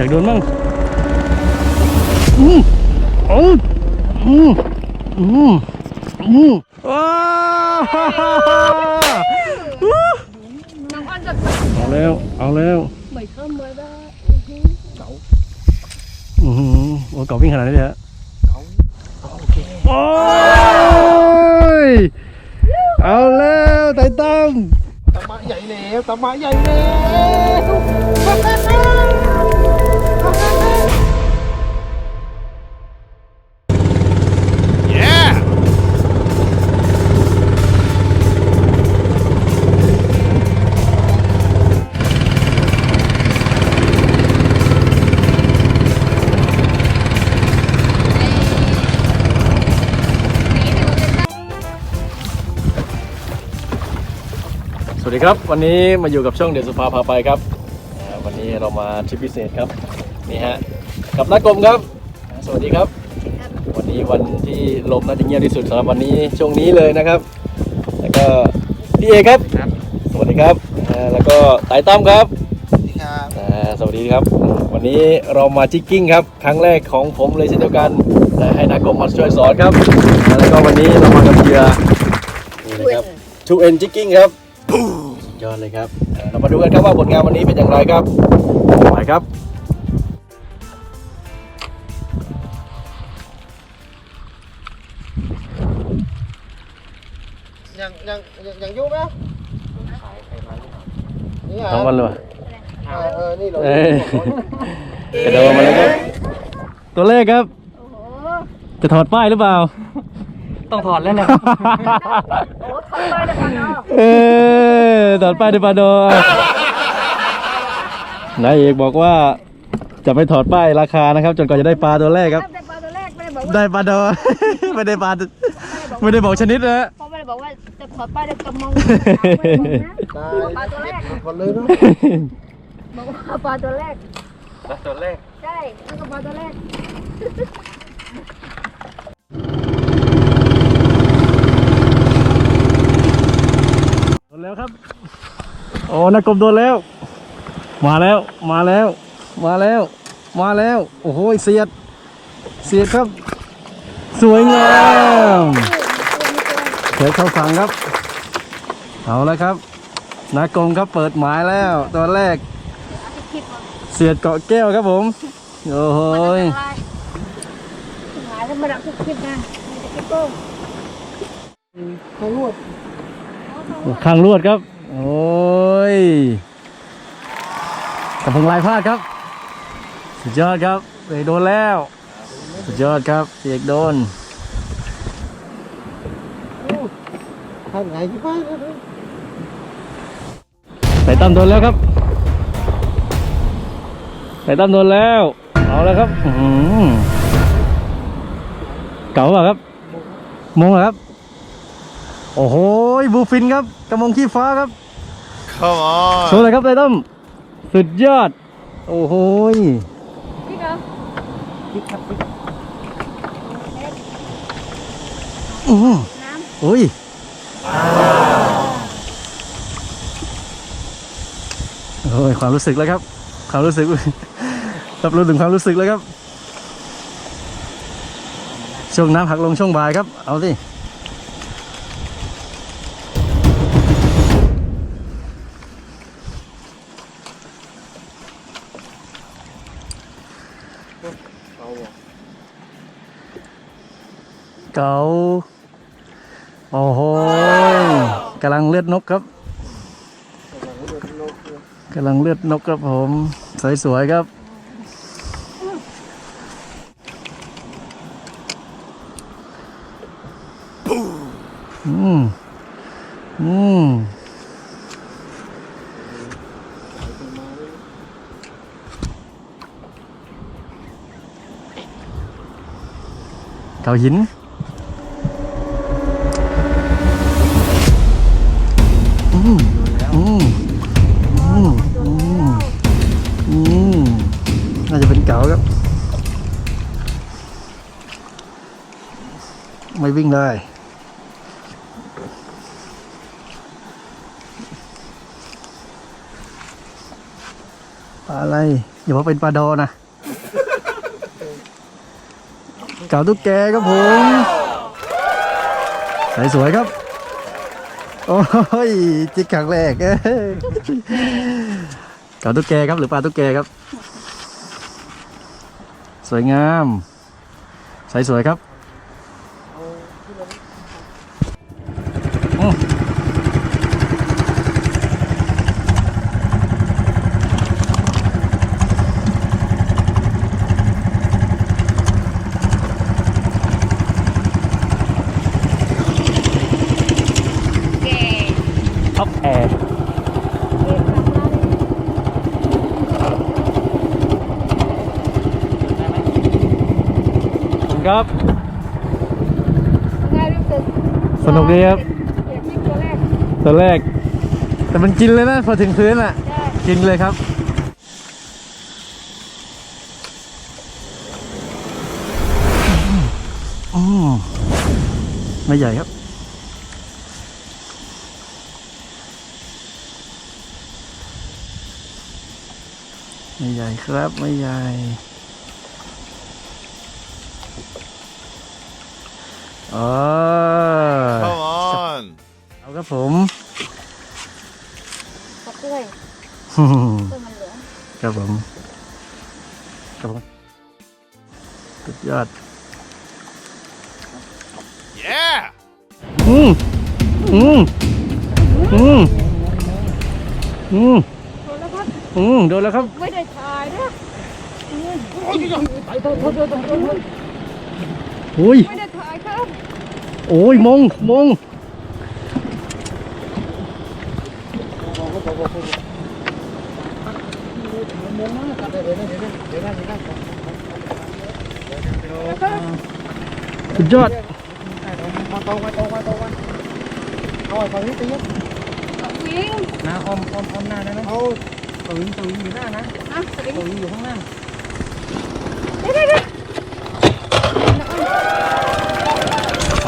อยากโดนมั่งอืมอืมอืมอืมอืมว้าวน้องอ้นจะเอาแล้ว เอาแล้วไม่เข้ามาได้อือหือโอ้เก่าวิ่งขนาดนี้เลยฮะโอ้ยเอาแล้วไต่ตั้ม ตะมะใหญ่แล้วตะมะใหญ่แล้ว วัสดีครับ วันนี้มาอยู่กับช่องเดชสุภาพาไปครับอ่าวันนี้เรามาทริปพิเศษครับนี่ฮะกับนักกรมครับอ่าสวัสดีครับ วันนี้วันที่ลมน่าจะเงียบที่สุดสำหรับวันนี้ช่วงนี้เลยนะครับ แล้วก็พี่เอครับ สวัสดีครับอ่าแล้วก็ไต่ตั้มครับนี่ครับอ่าสวัสดีครับ วันนี้เรามาจิกกิ้งครับ ครั้งแรกของผมเลยเช่นเดียวกันแต่ให้นักกรมมาช่วยสอนครับอ่าแล้วก็วันนี้เรามากับเหยื่อนี่นะครับทูเอ็นจิกกิ้งครับสุด ยอดเลยครับอ่าเรามาดูกันครับว่าผลงานวันนี้เป็นอย่างไรครับไปครับยังยังยังยังยุ่งไหมนี่เหรน้องมันเลยเออเออนี่เราเอ้ยกระโดดมาเลยครับ ตัวเลขครับ จะถอดป้ายหรือเปล่า ต้องถอดแล้วแหละโอ้ทำไปเลยกันเนาะเออถอดป้ายดิปาโดนายเอกบอกว่าจะไม่ถอดป้ายราคานะครับ จนกว่าจะได้ปลาตัวแรกครับ ได้ปลาตัวแรกไม่ได้บอกว่าได้ปลาโดไม่ได้ปลาไม่ได้บอกชนิดนะเพราะไม่ได้บอกว่าจะถอดป้ายได้กระมงตายปลาตัวแรกคนเลยเนาะบอกว่าปลาตัวแรกตัวแรกใช่นั่นก็ปลาตัวแรก นแล้วครับ โอ้นักกบโดนแล้ว มาแล้ว มาแล้ว มาแล้ว มาแล้ว โอ้โหเสียด เสียดครับ สวยงามเทเข้าฝั่งครับ เอาแล้วครับ นักกลมครับเปิดหมายแล้วตัวแรก เสียดเกาะแก้วครับผม โอ้โหยหายแล้วมาดับทุกคลิปนะมีแต่คลิปโก้เขาลวด คางลวดครับ โอ้ยกระพงลายพลาดครับ สุดยอดครับเอกโดนแล้ว สุดยอดครับเอกโดนทำไงที่บ้านไต่ตั้มโดนแล้วครับไต่ตั้มโดนแล้ว เอาแล้วครับอื้อหือเก่าเปล่ะครับมงเหรอครับ โอ้โหบูฟินครับกระมงขี้ฟ้าครับเข้ามาโชว์เลยครับไต่ตั้มสุดยอด โอ้โหยพี่เหรออื้อหือน้อุ้ยโอ้ยความรู้สึกแล้วครับ ความรู้สึก รับรู้ถึงความรู้สึกแล้วครับช่วงน้ำหักลงช่วงบ่ายครับ เอาสิ เก๋าโอ้โห กำลังเลือดนกครับกำลังเลือดนกครับผม สวยๆครับอืมอืมเกาหิน ไม่วิ่งเลย ปลาอะไร อย่าบอกเป็นปลาดอนะเก่าตุ๊กแกครับผมใสสวยครับ โอ้ยจิกครั้งแรกเก่าตุ๊กแกครับหรือปลาตุ๊กแกครับ สวยงามใสสวยครับอืม แก่ ท็อปแอร์ เก็บกลับมาเลย ครับ ไงรู้สึกสนุกดีครับ เก็บที่ตัวแรกตัวแรก แต่มันกินเลยนะพอถึงพื้นอะ ได้กินเลยครับอืมไม่ใหญ่ครับ ไม่ใหญ่ครับ ไม่ใหญ่ อ๋อ Come on. เอาครับผมตัดด้วยต้นมันเหลืองครับผมครับผมสุดยอด Yeah. อืมอืมอืมอืมโทษแล้วครับอืมโดนแล้วครับ ไม่ได้ถ่ายนะอุ้ยไม่ได้ถ่ายครับโอ้ย มงมงสุดยอดมาตรงมาตรงมาตรงมาเอาไอ้ฝั่งนี้ตีวิ่งนะอมอมอมหน้าได้ไหมเอาตวิงตวิงอยู่หน้านะอะสวิงตวิงอยู่ข้างหน้าเดี๋ยวเดี๋ยว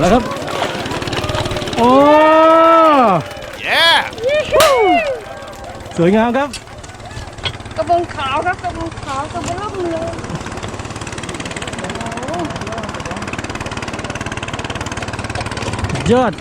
เดี๋ยวมาแล้วครับ โอ้ Yeah. สวยงามครับ กระบองขาวครับกระบองขาวกระบองล่มเลยยอด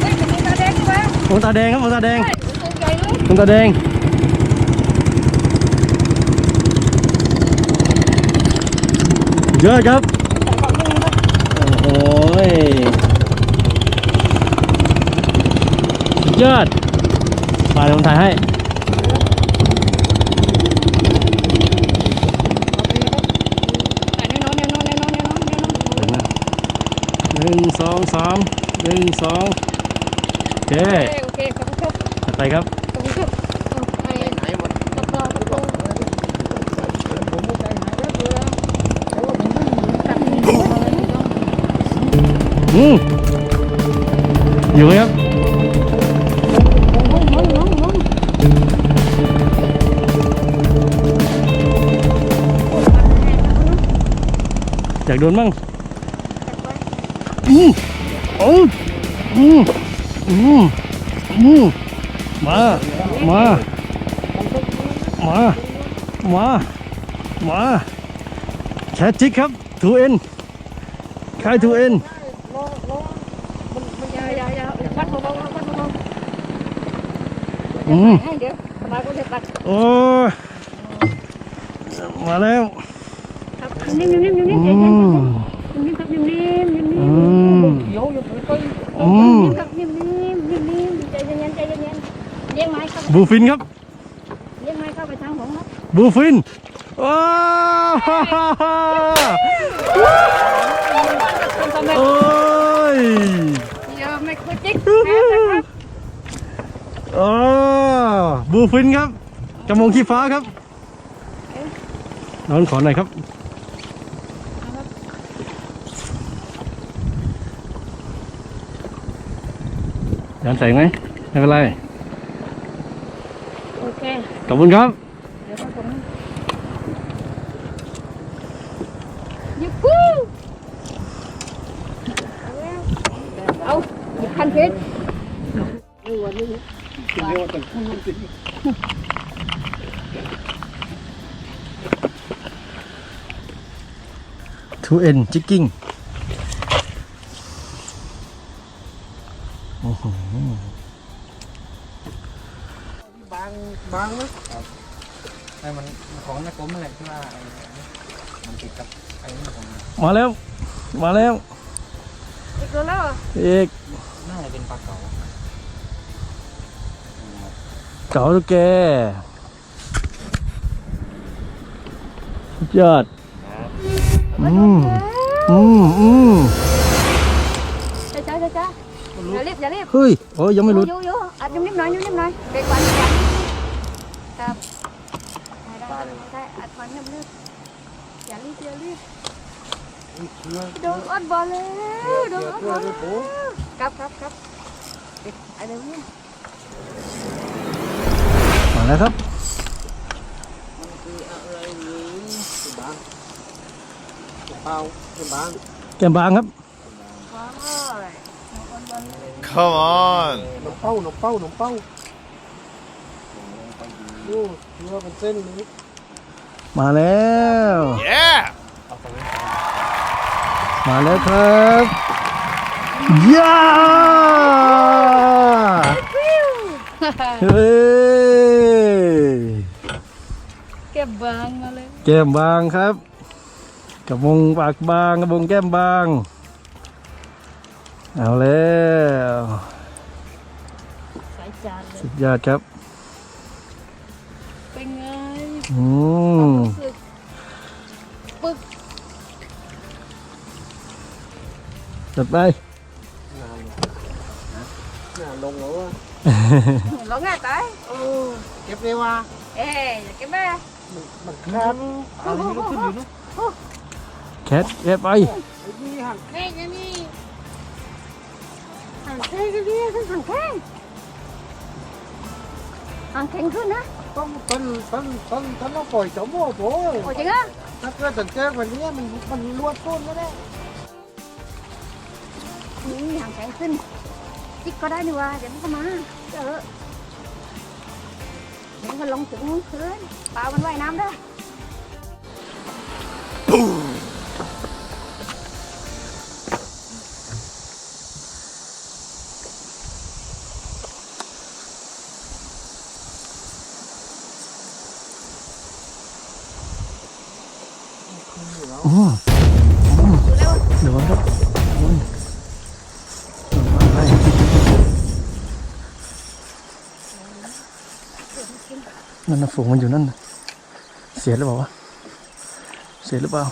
เฮ้ยจะมีตาแดงด้วยมงตาแดงครับมงตาแดงใช่ตัวใหญ่เลยมงตาแดง ยอดครับ โอ้ยสุดยอดมาเดี๋ยวผมถ่ายให้อะแน่นอนแน่นอนแน่นอนแน่นอนแน่นอนเดี๋ยวนะหนึ่งสองสามหนึ่งสองโอเคโอเคโอเคขอบคุณครับ ถัดไปครับขอบคุณครับเอาไปตะกร้อตะกร้อตัดมื อืมอยู่ไหมครับอยากโดนมั่งอืมโอ้อืมอืมอืมมา มา มา มา มาแคทจิกครับทูเอ็นค่ายทูเอ็น อย่าอย่า อย่าวัดเบาๆวัดเบาอืมๆให้เดี๋ยวสบายก็จะตัดโอ้ยมาแล้วครับนิ่มๆนิ่มๆนิ่มๆนิ่มอืมๆนิ่มๆครับนิ่มๆนิ่มๆอืมเดี๋ยวอย่าไปอืมนิ่มๆครับนิ่มๆนิ่มๆใจเย็นๆใจเย็นๆเลี้ยงไม้เข้าไปบูฟินครับเลี้ยงไม้เข้าไปทางผมครับบูฟินว้าวทำสำเร็จโอ้ย โอ้บูฟินครับกระมงขี้ฟ้าครับนอนขอหน่อยครับยานแสงไหมไม่เป็นไร โอเค ขอบคุณครับ 2N จิกกิ้งโอ้โหบางบางนะไอ้มันของนักกลมอะไรที่ว่ามันติดกับไอ้นี่ของมาแล้ว มาแล้ว อีกแล้วอีกน่าจะเป็นปลาเก๋าเก๋าตุ๊กแกยอด อืมอืมอืมจ้าจ้าจ้าจ้าอย่ารีบอย่ารีบเฮ้ยโอ้ยยังไม่รู้อยู่อยู่อัดยุ่มนิดหน่อยยุ่มนิดหน่อยเบรกก่อนเบรกก่อนครับได้ได้ได้อัดก่อนนิดนึงอย่ารีบอย่ารีบเชื่อโดนอัดบอลแล้วโดนอัดบอลเชื่อด้วยแล้วปูครับครับครับไอ้เดี๋ยวนี้มาแล้วครับบาง เปล่าเป็นบางแก้มบางครับว้าวอัดบอลเลย Come on. หนมเป้าหนมเป้าหนมเป้าดูเชื่อเป็นเส้นนี้มาแล้ว Yeah. มาแล้วครับย่าเฮ้ย เก็บบางมาเลย แก้มบางครับ กระบงปากบางกระบงแก้มบาง เอาแล้วสายจานเลยสุดยอดครับเป็นไงอืมรู้สึกปึ๊กจัดไปน่าลงแล้วว่าร้องไงตายเก็บเลยว่าเอ๊ะอย่าเก็บแม่ มันขาดอะไรนี่ก็ขึ้นอยู่นะ แคทแค่ไปไอ้นี่หันเฮ้ยจะนี่หันเท่กันหันแข้งหันแข็งขึ้นนะต้องต้นต้นต้นต้นต้องปล่อยจอมโม่โผโอ้จริงอะถ้าเกิดสังเกตวันนี้มันมันรวดต้นก็ได้นี่หันแข็งขึ้นจิกก็ได้นี่ว่าเดี๋ยวมันก็มาเจอมันลงถึงพื้นปลามันว่ายน้ำได้ นะฝูงมันอยู่นั่นนะเสียหรือเปล่าวะเสียหรือเปล่า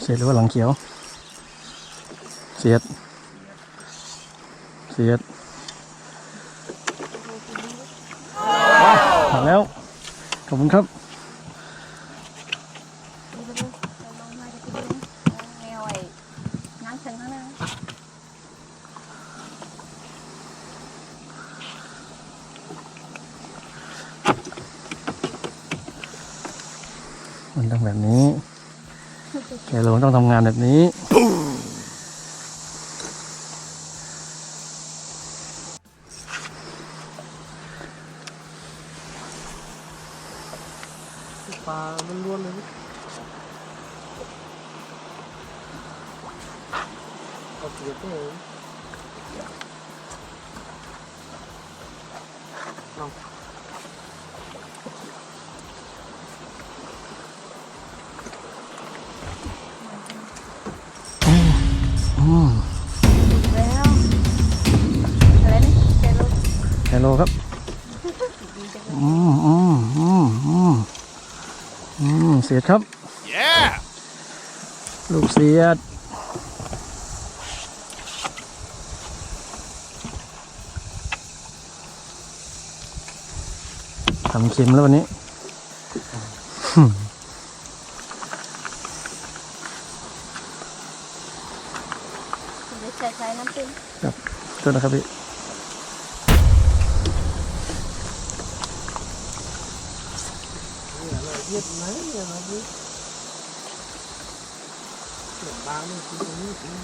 เสียหรือว่าหลังเขียว เสียด เสียดมาแล้ว ขอบคุณครับ แมวไอ้น้ำถึงข้างหน้า มันต้องแบบนี้ แกโลต้อง ทำงานแบบนี้ ปลามันล้วนเลยเอาเสียบเลยเอา โลครับอืมอืมอืมอืมอืมเสียดครับ Yeah. ลูกเสียดทำเค็มแล้ววันนี้เดี๋ยวใส่ใส่น้ำจิ้มโทษนะครับพี่ เย็ดไหนเนี่ยนะพี่เสียบปลานี่คือตรงนี้ถึง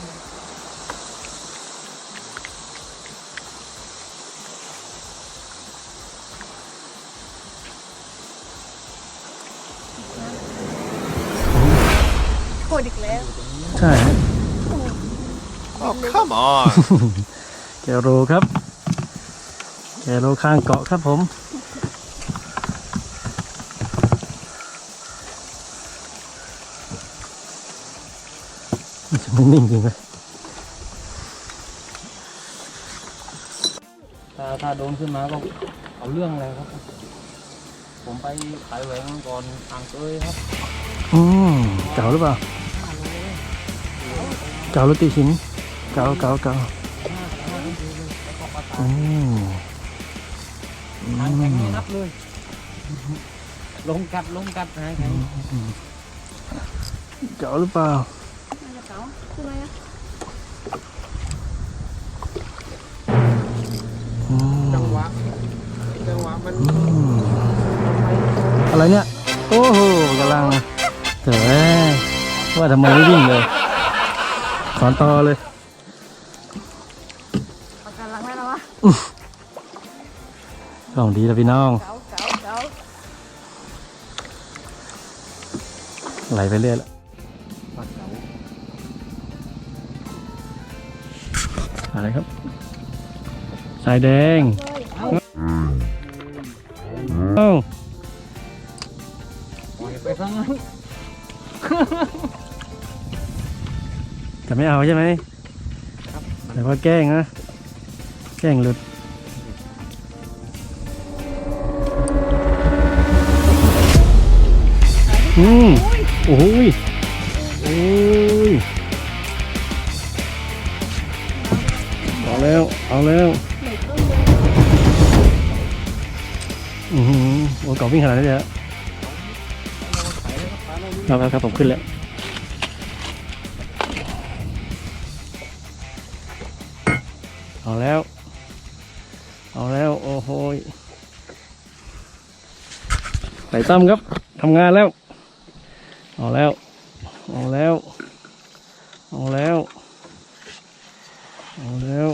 ดอีกแล้ว ใช่ฮะ Oh, come on. แกโรครับ แกโรข้างเกาะครับผม มันนิ่งจริงไหมถ้าถ้าโดนขึ้นมาก็เอาเรื่องเลยครับ ผมไปขายแหวงก่อนอ่างเตยครับ อืมเก่าหรือเปล่า เก่าหรือตีหิน เก่าเก่าเก่าอืมอืหางแข็งไม่มนับเลย ลงกัดลงกัดหางแข็งเก่าหรือเปล่าเก๋าคืออะไรอะอืมจังหวะจังหวะมันอืมอะไรเนี่ย โอ้โหกำลังเถอะว่าทำไมไม่วิ่งเลย สอนต่อเลย งแล้วนะวะของดีแล้วพี่น้องเก๋าเก๋าเก๋าไหลไปเรื่อยแล้วปัดเสาอะไรครับ สายแดงเลยเอ้าปล่อยไปซะงั้นแต่ไม่เอาใช่ไหมแต่ว่าแกล้งนะ แกล้งหลุดอืมโอ้ยโอ้ยเอาแล้ว เอาแล้วอือหือโอ้เก่าวิ่งขนาดนี้เลยเหรอครับครับครับผมขึ้นแล้ว เอาแล้วโอ้โหไหนตั้มครับทำงานแล้ว เอาแล้ว เอาแล้ว เอาแล้ว เอาแล้ว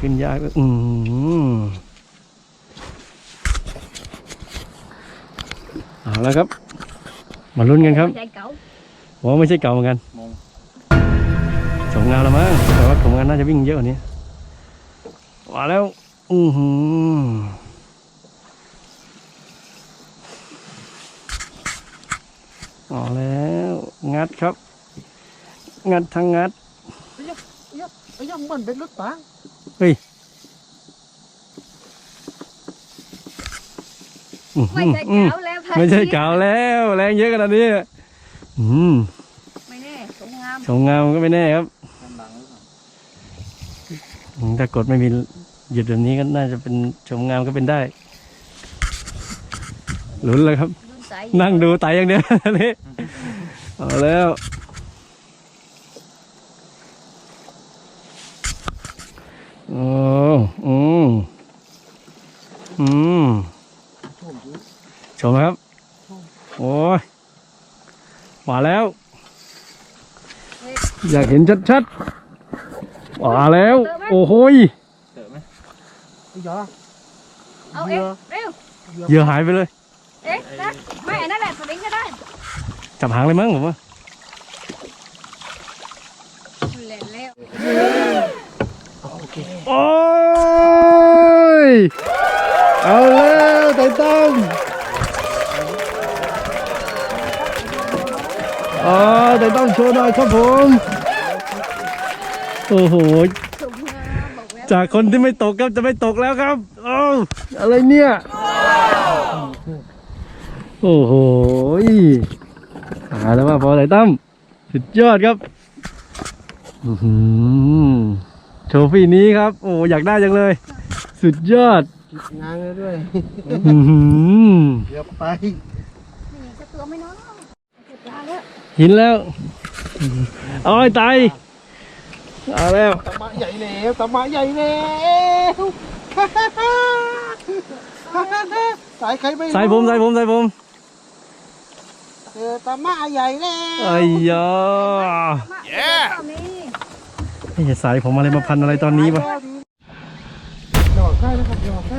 ขึ้นยากอืมเอาแล้วครับ มาลุ้นกันครับใจเก๋าผมว่าไม่ใช่เก่าเหมือนกันมองสมงานแล้วมั้งแต่ว่าสมงานน่าจะวิ่งเยอะกว่านี้มาแล้วอือหือเอาแล้ว งัดครับ งัดทั้งงัดไอ้ยังมันเป็นรถปังอื้อไม่หือใช่อืมเก๋า แล้วพันไม่ใช่ธุ์เก่าแล้วแรงเยอะขนาดนี้อืมไม่แน่สวยงามสมงามก็ไม่แน่ครับกำลังหรือเปล่าอืมถ้ากดไม่มีหยุดแบบนี้ก็น่าจะเป็นชมงามก็เป็นได้ลุ้นเลยครับ รุ่นใสนั่งดูไตอย่างเดียว นี่เอาแล้วโอ้อืมอืมช มครับ โอ้ยมาแล้ว อยากเห็นชัดๆมาแล้ว โอ้โหยเจอไหมไอ้ยาเอาเอ๊ะเร็วเหยื่อหายไปเลย เอ๊ะนะไม่อันนั่นแหละสลิงก็ได้ จับหางเลยมั้งผมว่าเล่นแล้วโอ้ย เอาแล้วไต่ต้ม อ๋อไต่ต้มโชว์หน่อยครับผม โอ้โหสวยงามบอกแล้วจากคนที่ไม่ตกครับจะไม่ตกแล้วครับเอ้าอะไรเนี่ย โอ้โหหาแล้วว่าพอไต่ตั้มสุดยอดครับอื้อหือโชฟี่นี้ครับ โอ้อยากได้จังเลย สุดยอดงานเลยด้วยอื้อหือเดี๋ยวไปนี่จะตัวไม่น้อยเจ็บปลาแล้ว หินแล้วเอาไอ้ตายเอาแล้วตะมะใหญ่แล้วตะมะใหญ่แล้วสายใครไม่รู้ใส่ผมใส่ผมใส่ผมเจอตะมะใหญ่แล้วไอ้ยา Yeah ตอนนี้ไอ้สายผมอะไรมาพันอะไรตอนนี้วะหยอกได้นะครับหยอกได้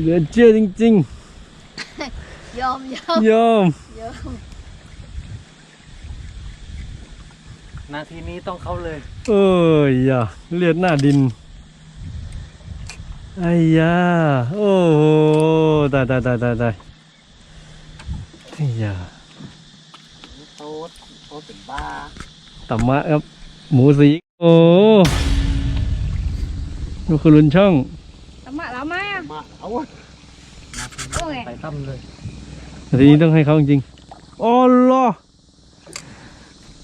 เหลือเชื่อจริง ยอมยอมๆยอมยอมนาทีนี้ต้องเข้าเลย เอ้ยอย่าเลือดหน้าดินไอ้ยาโอ้โหตายตายตายตายตายไอ้ยาโต๊ดโต๊ดเป็นบ้าตัมมะครับ หมูสีโอ้ดูคือลุนช่องทำมาแล้วไหมอะมาเอาโอ้ยไปตั้มเลย ทีนี้ต้องให้เขาจริงๆโอ้ลอ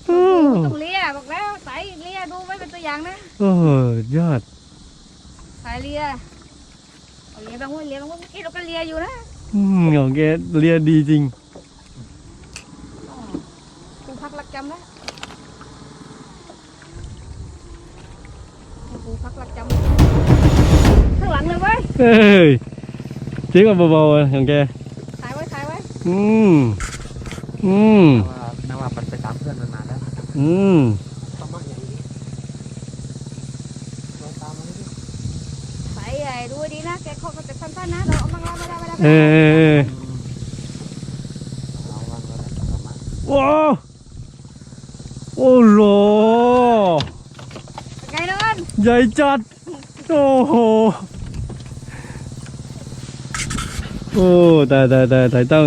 อืมต้องเลียบอกแล้วใส่เลียดูไว้เป็นตัวอย่างนะโอ้ยอดใส่เลียเอาเลียบางวันเลียบางวันเมื่อกี้เราก็เลียอยู่นะอืมของแกเรียนดีจริง ครูพักรักจำนะครูพักรักจำข้างหลังเลยเว้ย เฮ้ยเจ๊งมาเบาๆอะของแก อืม อืมนว่าปันไปตามเพื่อนมันมาแล้ว อืมตามมาอย่างนี้เราตามมาดิใส่ไอ้ดูให้ดีนะแกเขาก็จะสั้นๆนะ เราเอามาเราไม่ได้ไม่ได้เออเออเออเอาแล้วเอามาว้าวโอ้โหไงเดินใหญ่จัด โอ้โห โอ้ตายตายตา